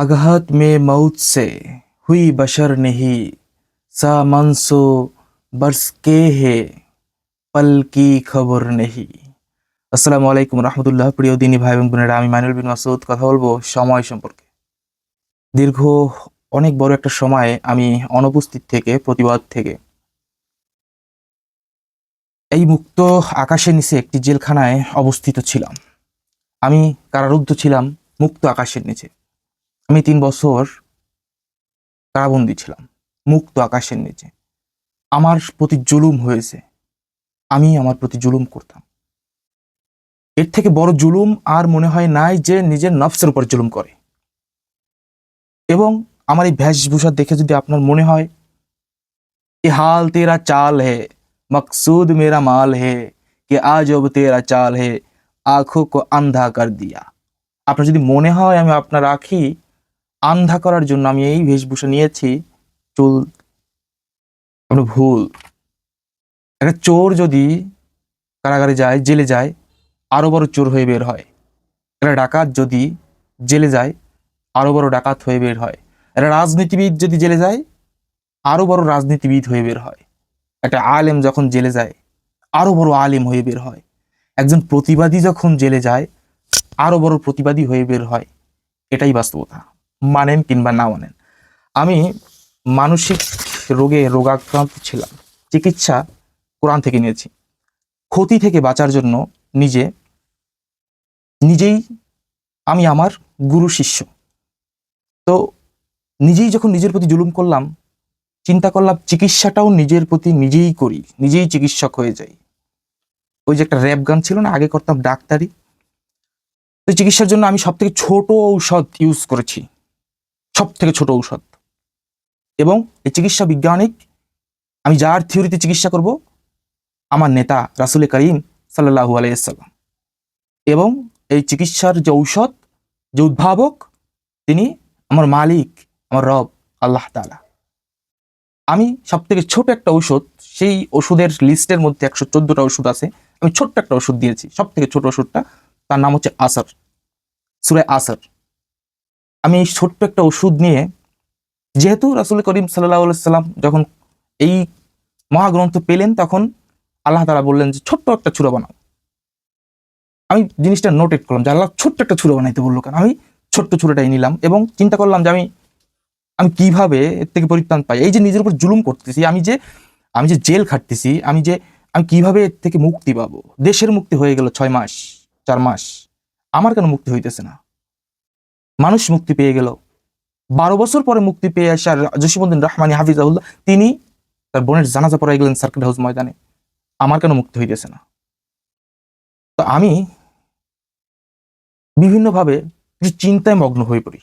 আঘাত মে মৌত সে, হুই বশর নেহি, সা মানসো বর্ষ কে হে, পল কি খবর নেহি। আসসালামু আলাইকুম রহমতুল্লাহ, প্রিয় দিনী ভাই এবং বোনেরা, আমি মাইনুল বিন মাসুদ কথা বলব সময় সম্পর্কে। দীর্ঘ অনেক বড় একটা সময়ে আমি অনুপস্থিত থেকে, প্রতিবাদ থেকে, এই মুক্ত আকাশের নিচে একটি জেলখানায় অবস্থিত ছিলাম। আমি কারারুদ্ধ ছিলাম মুক্ত আকাশের নিচে। আমি তিন বছর কারাবন্দি ছিলাম, মুক্ত আকাশের নিচে। আমার প্রতি জুলুম হয়েছে, আমি আমার প্রতি জুলুম করতাম। এর থেকে বড় জুলুম আর মনে হয় নাই যে নিজের নফসের উপর জুলুম করে। এবং আমার এই বেশভূষা দেখে যদি আপনার মনে হয়, এ হাল তেরা চাল হে, মকসুদ মেরা মাল হে, কে আজ অব তেরা চাল হে, আঁখো কো আন্ধা কর দিয়া। আপনার যদি মনে হয় আমি আপনার আখি আন্ধা করার জন্য আমি এই বেশভূষা নিয়েছি। চুল আপনার ভুল। একটা চোর যদি কারাগারে যায়, জেলে যায় আরও বড় চোর হয়ে বের হয়। একটা ডাকাত যদি জেলে যায় আরও বড় ডাকাত হয়ে বের হয়। একটা রাজনীতিবিদ যদি জেলে যায় আরও বড় রাজনীতিবিদ হয়ে বের হয়। একটা আলেম যখন জেলে যায়, আরও বড় আলেম হয়ে বের হয়। একজন প্রতিবাদী যখন জেলে যায় আরও বড় প্রতিবাদী হয়ে বের হয়। এটাই বাস্তবতা। মানেন কিংবা না মানেন। আমি মানসিক রোগে রোগাক্রান্ত ছিলাম। চিকিৎসা কোরআন থেকে নিয়েছি। ক্ষতি থেকে বাঁচার জন্য নিজে, নিজেই আমি আমার গুরু শিষ্য। তো নিজেই যখন নিজের প্রতি জুলুম করলাম, চিন্তা করলাম চিকিৎসাটাও নিজের প্রতি নিজেই করি, নিজেই চিকিৎসক হয়ে যাই। ওই যে একটা র্যাপ গান ছিল না, আগে করতাম ডাক্তারি। তো চিকিৎসার জন্য আমি সব থেকে ছোট ঔষধ ইউজ করেছি। সব থেকে ছোট ঔষধ। এবং এই চিকিৎসা বিজ্ঞানিক, আমি যার থিওরিতে চিকিৎসা করব, আমার নেতা রাসুল করিম সাল্লাহু আলাইসাল্লাম এবং এই চিকিৎসার যে ঔষধ, যে উদ্ভাবক, তিনি আমার মালিক, আমার রব, আল্লাহ তালা আমি সব থেকে ছোট একটা ঔষধ, সেই ওষুধের লিস্টের মধ্যে একশো চোদ্দটা ওষুধ আছে, আমি ছোট্ট একটা ওষুধ দিয়েছি। সব থেকে ছোট ওষুধটা তার নাম হচ্ছে আসার সুরে আসার। আমি এই ছোট্ট একটা ওষুধ নিয়ে, যেহেতু রাসুল করিম সাল্লাহ সাল্লাম যখন এই মহাগ্রন্থ পেলেন, তখন আল্লাহ তালা বললেন যে, ছোট্ট একটা ছুরা বানাও। আমি জিনিসটা নোটেট করলাম যে, আল্লাহ ছোট্ট একটা ছুরা বানাইতে বলল কেন? আমি ছোট্ট ছুরাটাই নিলাম এবং চিন্তা করলাম যে, আমি আমি কীভাবে এর থেকে পরিত্রাণ পাই? এই যে নিজের উপর জুলুম করতেছি, আমি যে আমি যে জেল খাটতেছি, আমি যে, আমি কীভাবে এর থেকে মুক্তি পাবো? দেশের মুক্তি হয়ে গেল ছয় মাস, চার মাস। আমার কেন মুক্তি হইতেছে না? মানুষ মুক্তি পেয়ে গেল। বারো বছর পরে মুক্তি পেয়ে আসার জসিমুদ্দিন রহমানী হাফিজাউল্লাহ তিনি তার বোনের জানাজা পড়াই গেলেন সার্কিট হাউস ময়দানে। আমার কেন মুক্তি হইতেছে না? তো আমি বিভিন্নভাবে কিছু চিন্তায় মগ্ন হয়ে পড়ি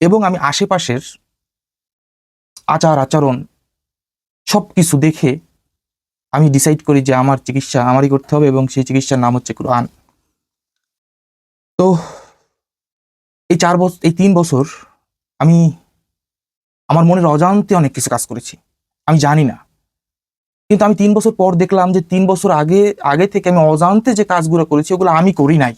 এবং আমি আশেপাশের আচার আচরণ সব কিছু দেখে আমি ডিসাইড করি যে আমার চিকিৎসা আমারই করতে হবে এবং সেই চিকিৎসার নাম হচ্ছে কোরআন। তো এই চার বছর এই তিন বছর আমি আমার মনের অজান্তে অনেক কিছু কাজ করেছি। আমি জানি না। কিন্তু আমি তিন বছর পর দেখলাম যে তিন বছর আগে আগে থেকে আমি অজান্তে যে কাজগুলো করেছি, ওগুলো আমি করি নাই।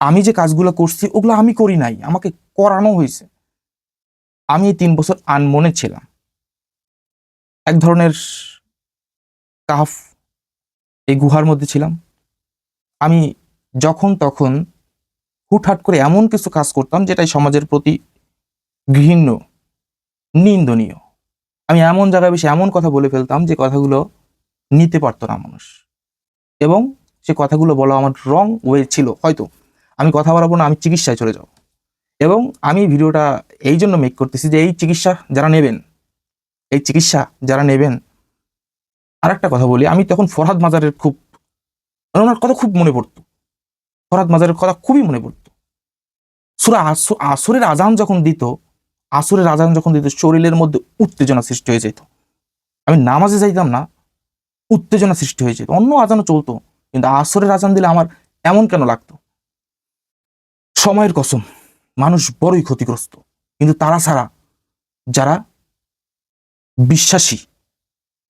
আমি যে কাজগুলো করছি, ওগুলো আমি করি নাই। আমাকে করানো হয়েছে। আমি এই তিন বছর আনমনে ছিলাম। এক ধরনের কাফ এই গুহার মধ্যে ছিলাম। আমি যখন তখন হুটহাট করে এমন কিছু কাজ করতাম যেটাই সমাজের প্রতি ঘৃণ্য, নিন্দনীয়। আমি এমন জায়গায় বেশি এমন কথা বলে ফেলতাম যে কথাগুলো নিতে পারতো না মানুষ। এবং সে কথাগুলো বলা আমার রং ওয়ে ছিল। হয়তো আমি কথা বলাবো না, আমি চিকিৎসায় চলে যাব। এবং আমি ভিডিওটা এই জন্য মেক করতেছি যে এই চিকিৎসা যারা নেবেন, এই চিকিৎসা যারা নেবেন আর একটা কথা বলি, আমি তখন ফরহাদ মাজারের খুব মানে ওনার কথা খুব মনে পড়তো। ফরহাদ মাজারের কথা খুবই মনে পড়তো। সুরা আসরের আজান যখন দিত, আসরের আজান যখন দিত, শরীরের মধ্যে উত্তেজনা সৃষ্টি হয়ে যেত। আমি নামাজে যাইতাম না, উত্তেজনা সৃষ্টি হয়ে যেত। অন্য আজানও চলতো, কিন্তু আসরের আজান দিলে আমার এমন কেন লাগতো? সময়ের কসম, মানুষ বড়ই ক্ষতিগ্রস্ত। কিন্তু তারা ছাড়া যারা বিশ্বাসী,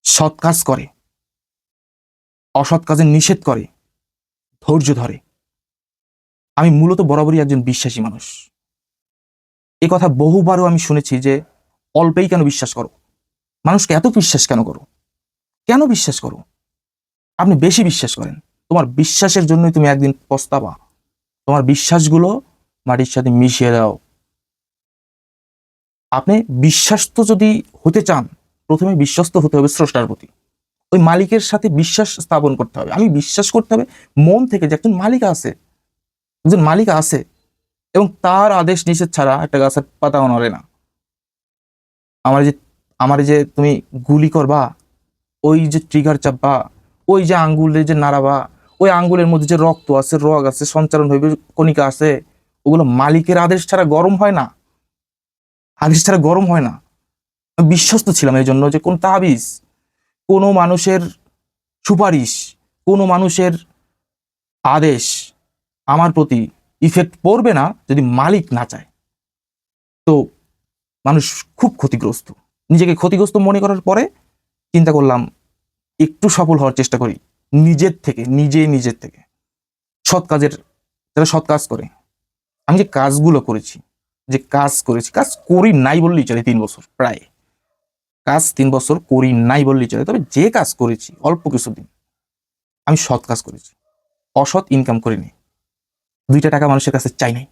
সৎ কাজ করে, অসৎ কাজে নিষেধ করে, ধৈর্য ধরে আমি মূলত বরাবরই একজন বিশ্বাসী মানুষ। এ কথা বহুবারও আমি শুনেছি যে অল্পেই কেন বিশ্বাস করো? মানুষকে এত বিশ্বাস কেন করো? কেন বিশ্বাস করো? আপনি বেশি বিশ্বাস করেন। তোমার বিশ্বাসের জন্যই তুমি একদিন পস্তাবা। তোমার বিশ্বাসগুলো মাটির সাথে মিশিয়ে দাও। আপনি বিশ্বাস্ত যদি হতে চান, প্রথমে বিশ্বস্ত হতে হবে স্রষ্টার প্রতি। ওই মালিকের সাথে বিশ্বাস স্থাপন করতে হবে। আমি বিশ্বাস করতে হবে মন থেকে যে একজন মালিক আছে। একজন মালিক আছে এবং তার আদেশ নিষেধ ছাড়া একটা গাছের পাতাও নড়ে না। আমার যে আমার যে তুমি গুলি করবা, ওই যে ট্রিগার চাপবা, ওই যে আঙ্গুলে যে নাড়াবা, ওই আঙ্গুলের মধ্যে যে রক্ত আছে, রগ আছে, সঞ্চালন হইবে, কণিকা আছে, ওগুলো মালিকের আদেশ ছাড়া গরম হয় না। আদেশ ছাড়া গরম হয় না। বিশ্বস্ত ছিলাম এই জন্য যে কোন তাবিজ, কোনো মানুষের সুপারিশ, কোনো মানুষের আদেশ আমার প্রতি ইফেক্ট পড়বে না যদি মালিক না চায়। তো মানুষ খুব ক্ষতিগ্রস্ত। নিজেকে ক্ষতিগ্রস্ত মনে করার পরে চিন্তা করলাম, একটু সফল হওয়ার চেষ্টা করি নিজের থেকে, নিজে নিজের থেকে। সৎ কাজের, যারা সৎ কাজ করে, আমি যে কাজগুলো করেছি, যে কাজ করেছি, কাজ করি নাই বললেই চলে তিন বছর প্রায়। কাজ তিন বছর করি নাই বললেই চলে, তবে যে কাজ করেছি অল্প কিছুদিন, আমি সৎ কাজ করেছি। অসৎ ইনকাম করিনি। দুইটা টাকা মানুষের কাছে চাই নাই।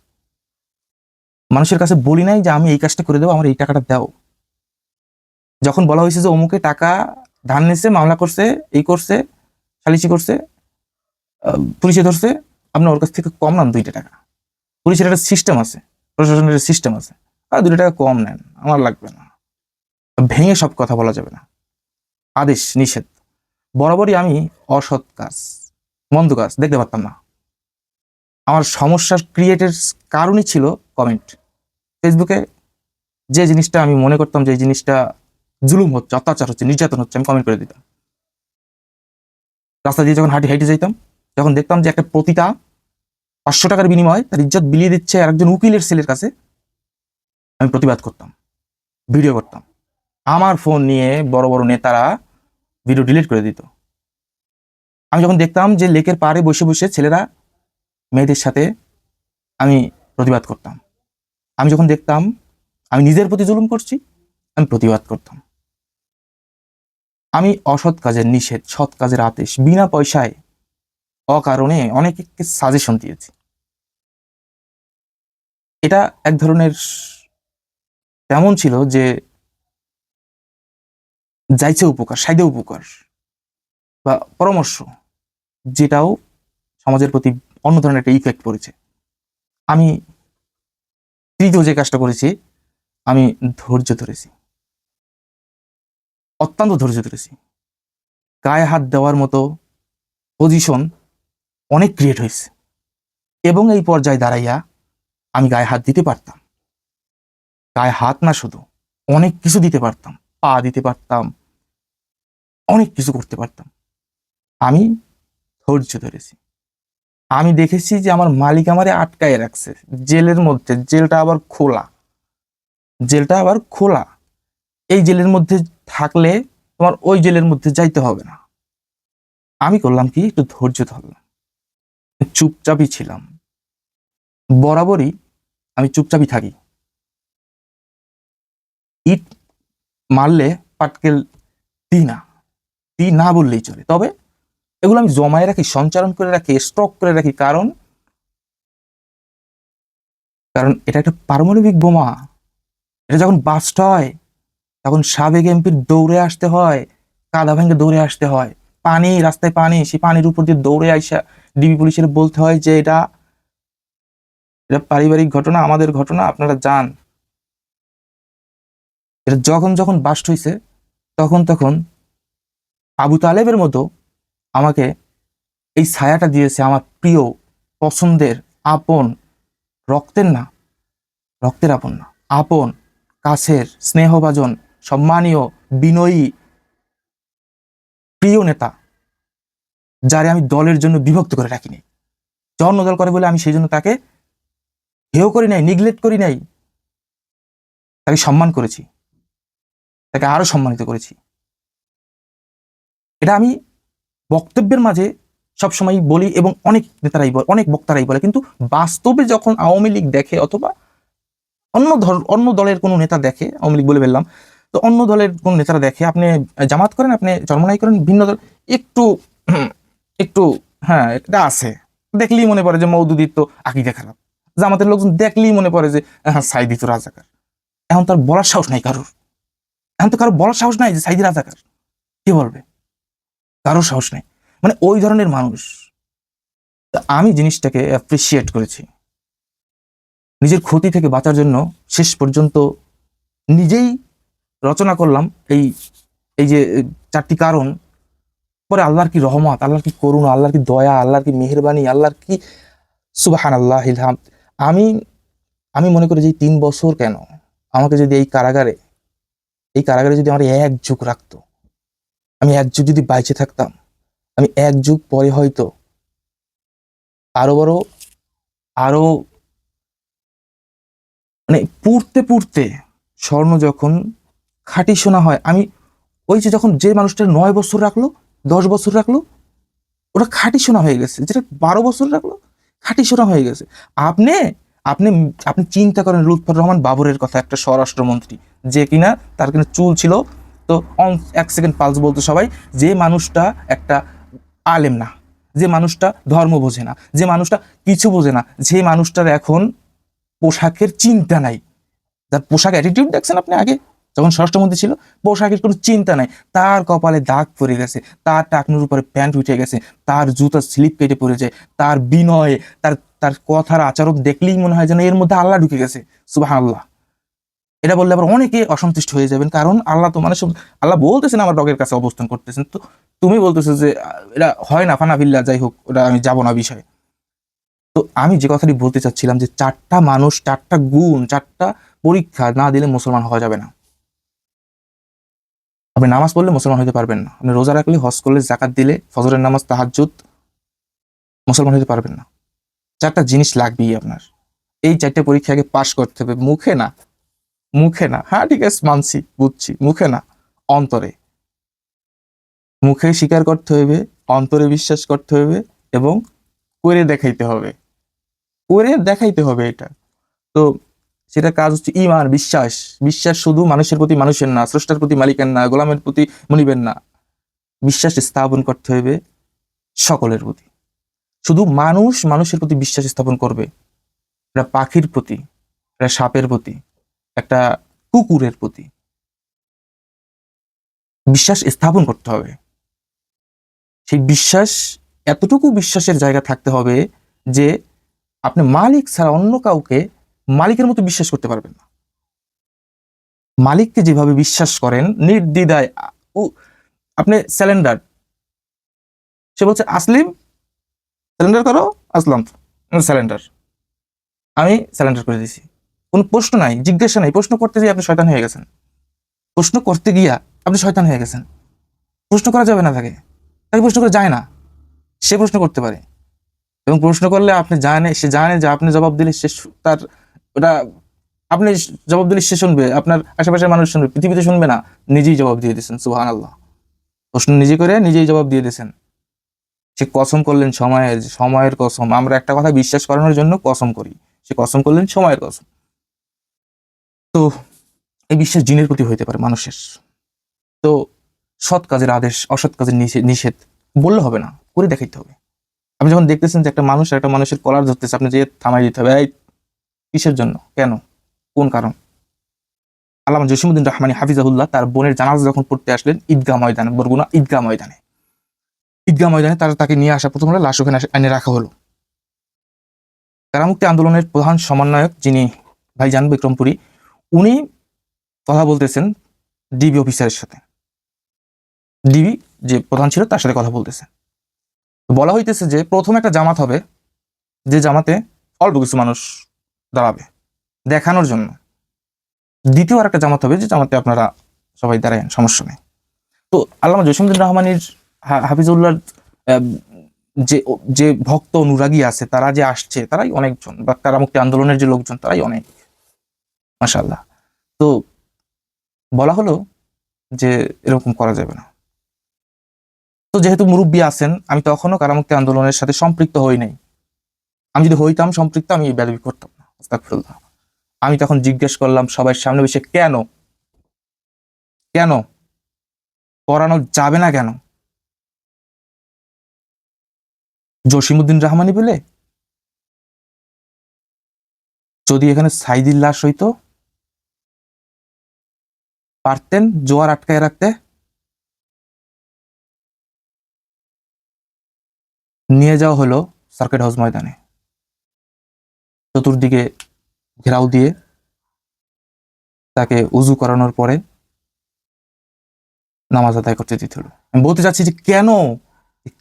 মানুষের কাছে বলি নাই যে, আমি এই কাজটা করে দেবো, আমার এই টাকাটা দাও। যখন বলা হয়েছে যে, অমুকে টাকা ধান নিছে, মামলা করছে, এই করছে সালিসি করছে পুলিশে ধরছে, আপনি ওর কাছ থেকে কম নেন দুইটা টাকা। পুলিশের একটা সিস্টেম আছে, প্রশাসনের সিস্টেম আছে। আর দুইটা টাকা কম নেন, আমার লাগবে না। ভেঙে সব কথা বলা যাবে না। আদেশ, নিষেধ। বরাবরই আমি অসৎ কাজ, মন্দ কাজ, দেখতে পারতাম না। আমার সমস্যার ক্রিয়েটের কারণই ছিল কমেন্ট ফেসবুকে যে জিনিসটা আমি মনে করতাম যে এই জিনিসটা জুলুম হচ্ছে, অত্যাচার হচ্ছে, নির্যাতন হচ্ছে, আমি কমেন্ট করে দিতাম। রাস্তা দিয়ে যখন হাঁটি হাঁটি যাইতাম, যখন দেখতাম যে একটা প্রতিটা পাঁচশো টাকার বিনিময়ে তার ইজ্জত বিলিয়ে দিচ্ছে আর একজন উকিলের ছেলের কাছে, আমি প্রতিবাদ করতাম ভিডিও করতাম। আমার ফোন নিয়ে বড় বড় নেতারা ভিডিও ডিলিট করে দিত। আমি যখন দেখতাম যে লেকের পাড়ে বসে বসে ছেলেরা মেয়েদের সাথে আমি প্রতিবাদ করতাম। আমি যখন দেখতাম, আমি নিজের প্রতি জুলুম করছি, আমি প্রতিবাদ করতাম। আমি অসৎ কাজের নিষেধ, সৎ কাজের আদেশ, বিনা পয়সায় অকারণে অনেককে সাজেশন দিয়েছি। এটা এক ধরনের তেমন ছিল যে যাইছে উপকার, সাইদে উপকার বা পরামর্শ, যেটাও সমাজের প্রতি অন্য ধরনের একটা ইফেক্ট পড়েছে। আমি তৃতীয় যে কাজটা করেছি, আমি ধৈর্য ধরেছি। অত্যন্ত ধৈর্য ধরেছি। গায়ে হাত দেওয়ার মতো পজিশন অনেক ক্রিয়েট হয়েছে। এবং এই পর্যায়ে দাঁড়াইয়া আমি গায়ে হাত দিতে পারতাম। গায়ে হাত না শুধু, অনেক কিছু দিতে পারতাম। পা দিতে পারতাম, অনেক কিছু করতে পারতাম। আমি ধৈর্য ধরেছি। আমি দেখেছি যে আমার মালিক আমারে আটকায় রাখছে জেলের মধ্যে, জেলটা আবার খোলা। জেলটা আবার খোলা। এই জেলের মধ্যে থাকলে তোমার ওই জেলের মধ্যে যাইতে হবে না। আমি করলাম কি? একটু ধৈর্য ধরলাম। চুপচাপই ছিলাম। বরাবরই আমি চুপচাপই থাকি। ইট মারলে পাটকেল দিই না। দিই না বললেই চলে। তবে এগুলো আমি জমায় রাখি, সঞ্চালন করে রাখি স্টক করে রাখি। কারণ কারণ এটা একটা পারমাণবিক বোমা। এটা যখন বাস্ট হয়, তখন সাবেক এমপির দৌড়ে আসতে হয়, কাদা ভেঙে দৌড়ে আসতে হয়। পানি, রাস্তায় পানি, সেই পানির উপর দিয়ে দৌড়ে আইসা ডিবি পুলিশের বলতে হয় যে এটা এটা পারিবারিক ঘটনা, আমাদের ঘটনা, আপনারা যান। এটা যখন যখন বাস্ট হয়েছে তখন তখন আবু তালেবের মতো আমাকে এই ছায়াটা দিয়েছে আমার প্রিয়, পছন্দের, আপন, রক্তের না, রক্তের আপন না, আপন, কাছের, স্নেহভাজন, সম্মানীয়, বিনয়ী, প্রিয় নেতা, যারে আমি দলের জন্য বিভক্ত করে রাখিনি। জন্ম দল করে বলে আমি সেই জন্য তাকে হেয় করি নাই নিগলেক্ট করি নাই, তাকে সম্মান করেছি, তাকে আরও সম্মানিত করেছি। এটা আমি বক্তব্যের মাঝে সবসময় বলি এবং অনেক নেতারাই বলে, অনেক বক্তারাই বলে, কিন্তু বাস্তবে যখন আওয়ামী লীগ দেখে অথবা অন্য ধর, অন্য দলের কোনো নেতা দেখে, আওয়ামী লীগ বলে ফেললাম, তো অন্য দলের কোন নেতারা দেখে, আপনি জামাত করেন, আপনি চরমনাই করেন, ভিন্ন দল, একটু একটু হ্যাঁ এটা আছে। দেখলেই মনে পড়ে যে মৌদুদির তো আকিদা খারাপ। জামাতের লোকজন দেখলেই মনে পড়ে যে হ্যাঁ সাইদি তো রাজাকার। এখন তার বলার সাহস নাই কারোর। এখন তো কারোর বলার সাহস নাই যে সাইদি রাজাকার। কে বলবে? কারোর সাহস নেই। মানে ওই ধরনের মানুষ। তা আমি জিনিসটাকে অ্যাপ্রিসিয়েট করেছি। নিজের ক্ষতি থেকে বাঁচার জন্য শেষ পর্যন্ত নিজেই রচনা করলাম এই এই যে চারটি কারণ। পরে আল্লাহর কি রহমত, আল্লাহর কি করুণা, আল্লাহর কি দয়া, আল্লাহর কি মেহেরবানি, আল্লাহর কি সুবাহান আল্লাহ হিলহাম আমি আমি মনে করি যে তিন বছর কেন আমাকে যদি এই কারাগারে এই কারাগারে যদি আমার এক যুগ রাখতো আমি এক যুগ যদি বাইচে থাকতাম, আমি এক যুগ পরে হয়তো আরও বড়, আরও মানে পুড়তে পুড়তে স্বর্ণ যখন খাঁটি সোনা হয়, আমি ওই যে যখন যে মানুষটা নয় বছর রাখল, দশ বছর রাখল, ওটা খাঁটি সোনা হয়ে গেছে। যেটা বারো বছর রাখল, খাঁটি সোনা হয়ে গেছে। আপনি আপনি আপনি চিন্তা করেন, লুৎফর রহমান বাবরের কথা, একটা স্বরাষ্ট্রমন্ত্রী, যে কিনা তার কিনা চুল ছিল তো এক সেকেন্ড পালস বলতো সবাই, যে মানুষটা একটা আলেম না, যে মানুষটা ধর্ম বোঝে না, যে মানুষটা কিছু বোঝে না যে মানুষটার এখন পোশাকের চিন্তা নাই। তার পোশাক অ্যাটিটিউড দেখছেন আপনি আগে? যখন স্বরাষ্ট্রমন্ত্রী ছিল, পোশাকের কোনো চিন্তা নাই। তার কপালে দাগ পড়ে গেছে, তার টাকনুর উপরে প্যান্ট উঠে গেছে, তার জুতা স্লিপ কেটে পড়ে যায়, তার বিনয়ে, তার তার কথার আচরণ দেখলেই মনে হয় যেন এর মধ্যে আল্লাহ ঢুকে গেছে। সুবাহ আল্লাহ এটা বললে আবার অনেকে অসন্তুষ্ট হয়ে যাবেন। কারণ আল্লাহ তো মানে সব- আল্লাহ বলতেছেন আমার ডগের কাছে অবস্থান করতেছেন। তো তুমি বলতেছো যে, এটা হয় না ফানাফিল্লা যাই হোক, ওটা আমি যাব না বিষয়ে। তো আমি যে কথাটি বলতে চাচ্ছিলাম যে, চারটা মানুষ, চারটা গুণ, চারটা পরীক্ষা না দিলে মুসলমান হওয়া যাবে না। আপনি নামাজ পড়লে মুসলমান হতে পারবেন না। আপনি রোজা রাখলে, হজ করলে জাকাত দিলে, ফজরের নামাজ, তাহাজ্জুদ, মুসলমান হতে পারবেন না। চারটা জিনিস লাগবেই আপনার। এই চারটে পরীক্ষাকে পাশ করতে হবে। মুখে না মুখে না। হ্যাঁ ঠিক আছে, মানছি, বুঝছি, মুখে না, অন্তরে। মুখে স্বীকার করতে হইবে, অন্তরে বিশ্বাস করতে হইবে এবং করে দেখাইতে হবে। করে দেখাইতে হবে এটা। তো সেটা কাজ হচ্ছে ইমান, বিশ্বাস। বিশ্বাস শুধু মানুষের প্রতি মানুষের না, স্রষ্টার প্রতি মালিকের না, গোলামের প্রতি মনিবের না। বিশ্বাস স্থাপন করতে হইবে সকলের প্রতি। শুধু মানুষ মানুষের প্রতি বিশ্বাস স্থাপন করবে। এটা পাখির প্রতি একটা সাপের প্রতি। একটা কুকুরের প্রতি বিশ্বাস স্থাপন করতে হবে। সেই বিশ্বাস, এতটুকু বিশ্বাসের জায়গা থাকতে হবে যে আপনি মালিক ছাড়া অন্য কাউকে মালিকের মতো বিশ্বাস করতে পারবেন না। মালিককে যেভাবে বিশ্বাস করেন, নির্দ্বিধায় ও, আপনি স্যালেন্ডার সে বলছে, আসলিম স্যালেন্ডার করো, আসলাম স্যালেন্ডার আমি স্যালেন্ডার করে দিছি কোনো প্রশ্ন নাই, জিজ্ঞাসা নাই, প্রশ্ন করতে গিয়ে আপনি শয়তান হয়ে গেছেন। প্রশ্ন করতে গিয়া আপনি শয়তান হয়ে গেছেন। প্রশ্ন করা যাবে না তাকে। তাকে প্রশ্ন করা যায় না। সে প্রশ্ন করতে পারে। এবং প্রশ্ন করলে আপনি জানে, সে জানে যে আপনি জবাব দিলে সে তার ওটা আপনি জবাব দিলে সে শুনবে, আপনার আশেপাশের মানুষ শুনবে, পৃথিবীতে শুনবে না। নিজেই জবাব দিয়ে দিয়েছেন সুবাহান আল্লাহ প্রশ্ন নিজে করে নিজেই জবাব দিয়ে দিয়েছেন। সে কসম করলেন সময়ের সময়ের কসম। আমরা একটা কথা বিশ্বাস করানোর জন্য কসম করি। সে কসম করলেন সময়ের কসম। তো এই বিশ্বাস জিনের প্রতি হইতে পারে মানুষের। তো সৎ কাজের আদেশ, অসৎ কাজের নিষেধ বললে হবে না, করে দেখাইতে হবে। আপনি যখন দেখতেছেন যে একটা মানুষ একটা মানুষের কলার ধরতেছে, আপনি যে থামাই দিতে হবে, এই কিসের জন্য? কেন? কোন কারণ? আল্লামা জসিমুদ্দিন রহমানি হাফিজাহুল্লাহ তার বোনের জানাজা যখন পড়তে আসলেন ঈদগাহ ময়দানে, বরগুনা ঈদগাহ ময়দানে। ঈদগাহ ময়দানে তারা তাকে নিয়ে আসা প্রথম হলো লাশ ওখানে এনে রাখা হলো। কারামুক্তি আন্দোলনের প্রধান সমন্বয়ক যিনি ভাইজান বিক্রমপুরী উনি কথা বলতেছেন ডিবি অফিসারের সাথে। ডিবি যে প্রধান ছিল তার সাথে কথা বলতেছেন। বলা হইতেছে যে প্রথম একটা জামাত হবে, যে জামাতে অল্প কিছু মানুষ দাঁড়াবে দেখানোর জন্য। দ্বিতীয় আর একটা জামাত হবে, যে জামাতে আপনারা সবাই দাঁড়ায়েন, সমস্যা নেই। তো আল্লামা জসিমুদ্দিন রহমানের হাফিজুল্লাহর যে যে ভক্ত অনুরাগী আছে, তারা যে আসছে, তারাই অনেকজন, বা তারা মুক্তি আন্দোলনের যে লোকজন, তারাই অনেক। মাশাল্লাহ তো বলা হলো যে এরকম করা যাবে না। তো যেহেতু মুরব্বী আছেন, আমি তখনও কারামুক্তি আন্দোলনের সাথে সম্পৃক্ত হই নাই। আমি যদি হইতাম সম্পৃক্ত, আমি বেদবি করতাম না। আমি তখন জিজ্ঞেস করলাম সবার সামনে বসে, কেন? কেন? পড়ানো যাবে না কেন? জসিমুদ্দিন রহমানি বলে, যদি এখানে সাইদির লাশ হইতো পারতেন জোয়ার আটকায় রাখতে। নিয়ে যাওয়া হলো সার্কিট হাউস ময়দানে। চতুর্দিকে ঘেরাও দিয়ে তাকে উজু করানোর পরে নামাজ আদায় করতে দিতে হলো। আমি বলতে চাচ্ছি যে কেন?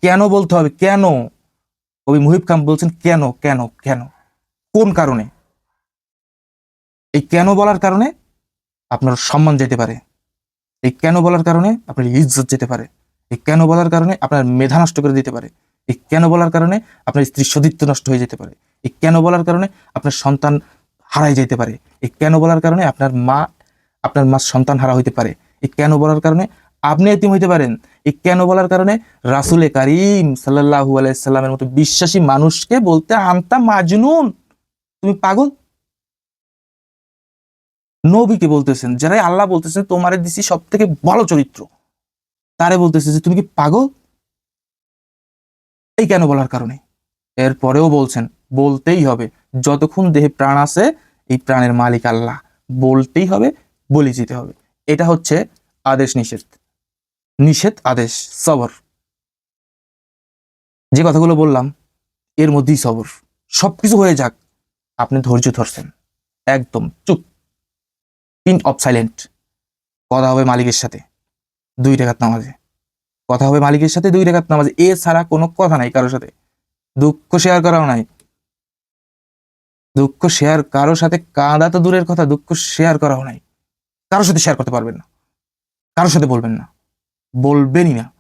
কেন বলতে হবে? কেন? কবি মুহিব খান বলছেন, কেন কেন কেন? কোন কারণে? এই কেন বলার কারণে আপনার সম্মান যেতে পারে। এই কেন বলার কারণে আপনার ইজ্জত যেতে পারে। এই কেন বলার কারণে আপনার মেধা নষ্ট করে দিতে পারে। এই কেন বলার কারণে আপনার স্ত্রীর সতীত্ব নষ্ট হয়ে যেতে পারে। এই কেন বলার কারণে আপনার সন্তান হারাই যেতে পারে। এই কেন বলার কারণে আপনার মা আপনার মা সন্তান হারা হইতে পারে। এই কেন বলার কারণে আপনি এতিম হইতে পারেন। এই কেন বলার কারণে রাসুলে কারিম সাল্লাহু আলাইসাল্লামের মতো বিশ্বাসী মানুষকে বলতে আনতা মাজনুন। তুমি পাগল? নবীকে বলতেছেন, যারাই আল্লাহ বলতেছেন তোমারে দিছি সব থেকে ভালো চরিত্র। তারে বলতেছে যে, তুমি কি পাগল? এই কেন বলার কারণে? এরপরেও বলছেন, বলতেই হবে, যতক্ষণ দেহে প্রাণ আছে, এই প্রাণের মালিক আল্লাহ। বলতেই হবে, বলি যেতে হবে। এটা হচ্ছে আদেশ নিষেধ। নিষেধ আদেশ, সবর। যে কথাগুলো বললাম, এর মধ্যেই সবর। সবকিছু হয়ে যাক, আপনি ধৈর্য ধরছেন। একদম চুপ। পিন অফ সাইলেন্ট কথা হবে মালিকের সাথে। দুই রেখাত নামাজে। কথা হবে মালিকের সাথে দুই রেখাত নামাজে। এ ছাড়া কোনো কথা নাই কারোর সাথে। দুঃখ শেয়ার করাও নাই। দুঃখ শেয়ার কারোর সাথে কাঁদা তো দূরের কথা। দুঃখ শেয়ার করাও নাই। কারোর সাথে শেয়ার করতে পারবেন না। কারোর সাথে বলবেন না। বলবেনই না।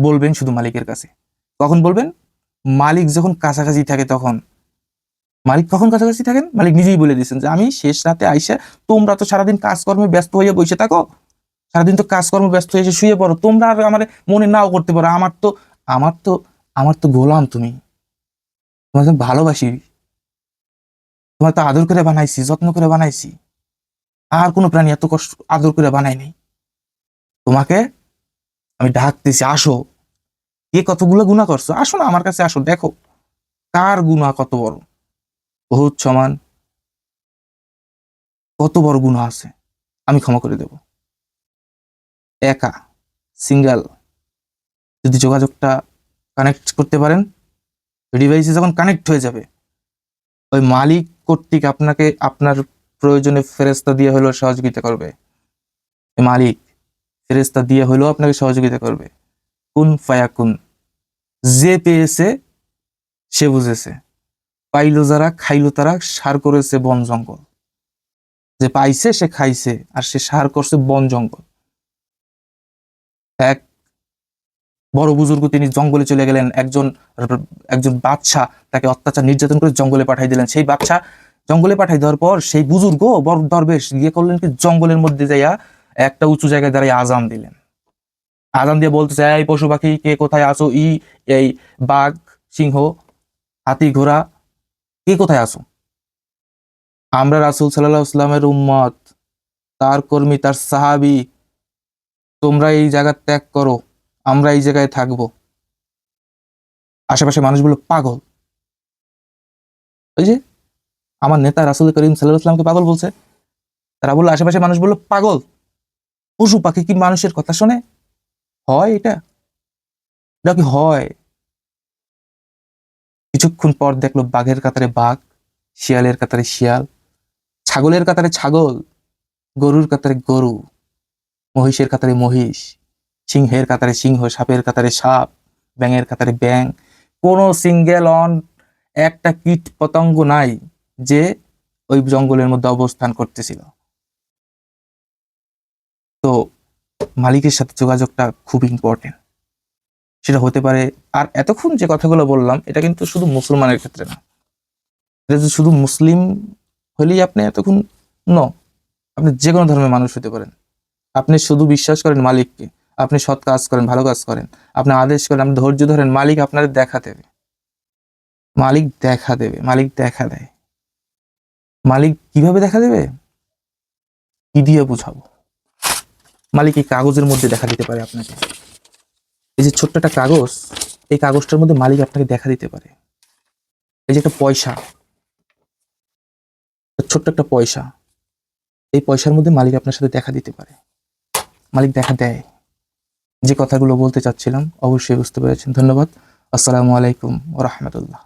বলবেন শুধু মালিকের কাছে। কখন বলবেন? মালিক যখন কাছাকাছি থাকে তখন। মালিক কখন কাছাকাছি থাকেন? মালিক নিজেই বলে দিয়েছেন যে, আমি শেষ রাতে আইসা, তোমরা তো সারাদিন কাজকর্মে ব্যস্ত হয়ে বসে থাকো। সারাদিন তো কাজকর্মে ব্যস্ত হয়ে এসে শুয়ে পড়ো। তোমরা আর আমার মনে নাও করতে পারো। আমার তো আমার তো আমার তো গোলাম তুমি। তোমার ভালোবাসি। তোমার তো আদর করে বানাইছি, যত্ন করে বানাইছি। আর কোনো প্রাণী এত কষ্ট, আদর করে বানাই নাই। তোমাকে আমি ডাকতেছি, আসো। কে কতগুলো গুণা করছ? আসো না, আমার কাছে আসো, দেখো। কার গুণা কত বড়? বহুত সমান। কত বড় গুণ আছে, আমি ক্ষমা করে দেব। একা সিঙ্গেল যদি যোগাযোগটা কানেক্ট করতে পারেন ডিভাইসে যখন কানেক্ট হয়ে যাবে, ওই মালিক কর্তৃক আপনাকে আপনার প্রয়োজনে ফেরেস্তা দিয়ে হলেও সহযোগিতা করবে। মালিক ফেরেস্তা দিয়ে হলেও আপনাকে সহযোগিতা করবে। কুন ফায়াকুন, যে পেয়েছে, সে বুঝেছে। পাইলো যারা, খাইলো তারা, সার করেছে বন জঙ্গল। যে পাইছে, সে খাইছে, আর সে সার করছে বন জঙ্গল। এক বড় বুজুর্গ তিনি জঙ্গলে চলে গেলেন, একজন একজন বাচ্চা তাকে অত্যাচার নির্যাতন করে জঙ্গলে পাঠাই দিলেন। সেই বাচ্চা জঙ্গলে পাঠাই দেওয়ার পর সেই বুজুর্গ বড় দরবেশ গিয়ে করলেন কি, জঙ্গলের মধ্যে যাইয়া একটা উঁচু জায়গায় দাঁড়িয়ে আজান দিলেন। আজান দিয়ে বলতেছে, এই পশু পাখি, কে কোথায় আছো? ই, এই বাঘ, সিংহ, হাতি, ঘোড়া কে কোথায় আসো আমরা রাসুল সাল্লাহ ইসলামের উম্মত, তার কর্মী, তার সাহাবি, তোমরা এই জায়গা ত্যাগ করো, আমরা এই জায়গায় থাকব। আশেপাশে মানুষগুলো পাগল। ওই যে আমার নেতা রাসুল করিম সাল্লাহ ইসলামকে পাগল বলছে। তারা বলল আশেপাশে মানুষ বলল পাগল। পশু পাখি কি মানুষের কথা শোনে? হয় এটা। এটা কি হয়? কিছুক্ষণ পর দেখল বাঘের কাতারে বাঘ, শিয়ালের কাতারে শিয়াল, ছাগলের কাতারে ছাগল, গরুর কাতারে গরু, মহিষের কাতারে মহিষ, সিংহের কাতারে সিংহ, সাপের কাতারে সাপ, ব্যাঙের কাতারে ব্যাং কোনো সিঙ্গেল অন, একটা কীট পতঙ্গ নাই যে ওই জঙ্গলের মধ্যে অবস্থান করতেছিল। তো মালিকের সাথে যোগাযোগটা খুব ইম্পর্টেন্ট সেটা হতে পারে। আর এতক্ষণ যে কথাগুলো বললাম, এটা কিন্তু শুধু মুসলমানের ক্ষেত্রে না। এটা যে শুধু মুসলিম হলেই আপনি এতক্ষণ, ন, আপনি যে কোনো ধর্মের মানুষ হতে পারেন। আপনি শুধু বিশ্বাস করেন মালিককে, আপনি সৎ কাজ করেন, ভালো কাজ করেন, আপনি আদেশ করেন, আপনি ধৈর্য ধরেন, মালিক আপনার দেখা দেবে। মালিক দেখা দেবে, মালিক দেখা দেয়। মালিক কীভাবে দেখা দেবে? কি দিয়ে বুঝাবো? মালিক এই কাগজের মধ্যে দেখা দিতে পারে আপনাকে। এই যে ছোট্ট একটা কাগজ, এই কাগজটার মধ্যে মালিক আপনাকে দেখা দিতে পারে। এই যে একটা পয়সা, ছোট্ট একটা পয়সা, এই পয়সার মধ্যে মালিক আপনার সাথে দেখা দিতে পারে। মালিক দেখা দেয়। যে কথাগুলো বলতে চাচ্ছিলাম, অবশ্যই বুঝতে পেরেছেন। ধন্যবাদ। আসসালামু আলাইকুম রহমতুল্লাহ।